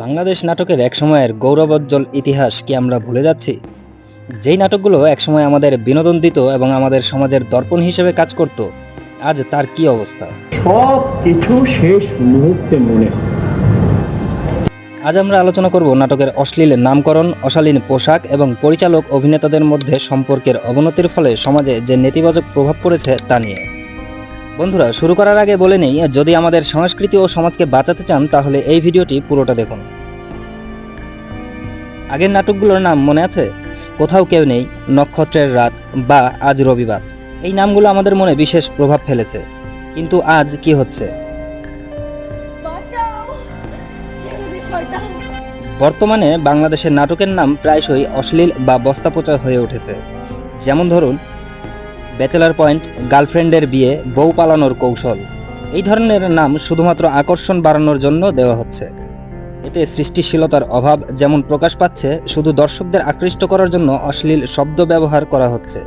বাংলাদেশ নাটকের এক সময়ের গৌরবোজ্জ্বল ইতিহাস কি আমরা ভুলে যাচ্ছি? যেই নাটকগুলো একসময় আমাদের বিনোদন দিত এবং আমাদের সমাজের দর্পণ হিসেবে কাজ করত আজ তার কি অবস্থা? সব কিছু শেষ মুহূর্তে মনে আজ আমরা আলোচনা করব নাটকের অশ্লীল নামকরণ অশালীন পোশাক এবং পরিচালক অভিনেতাদের মধ্যে সম্পর্কের অবনতির ফলে সমাজে যে নেতিবাচক প্রভাব পড়েছে তা নিয়ে। বন্ধুরা শুরু করার আগে বলে নেই যদি আমাদের সংস্কৃতি ও সমাজকে বাঁচাতে চান তাহলে এই ভিডিওটি পুরোটা দেখুন। আগের নাটকগুলোর নাম মনে আছে? কোথাও কেউ নেই নক্ষত্রের রাত বা আজ রবিবার। এই নামগুলো আমাদের মনে বিশেষ প্রভাব ফেলেছে। কিন্তু আজ কি হচ্ছে? বর্তমানে বাংলাদেশের নাটকের নাম প্রায়শই অশ্লীল বা বস্তাপচা হয়ে উঠেছে। যেমন ধরুন ব্যাচেলার পয়েন্ট, গার্লফ্রেন্ডের বিয়ে, বউ পালানোর কৌশল। এই ধরনের নাম শুধুমাত্র আকর্ষণ বাড়ানোর জন্য দেওয়া হচ্ছে। এতে সৃষ্টিশীলতার অভাব যেমন প্রকাশ পাচ্ছে, শুধু দর্শকদের আকৃষ্ট করার জন্য অশ্লীল শব্দ ব্যবহার করা হচ্ছে।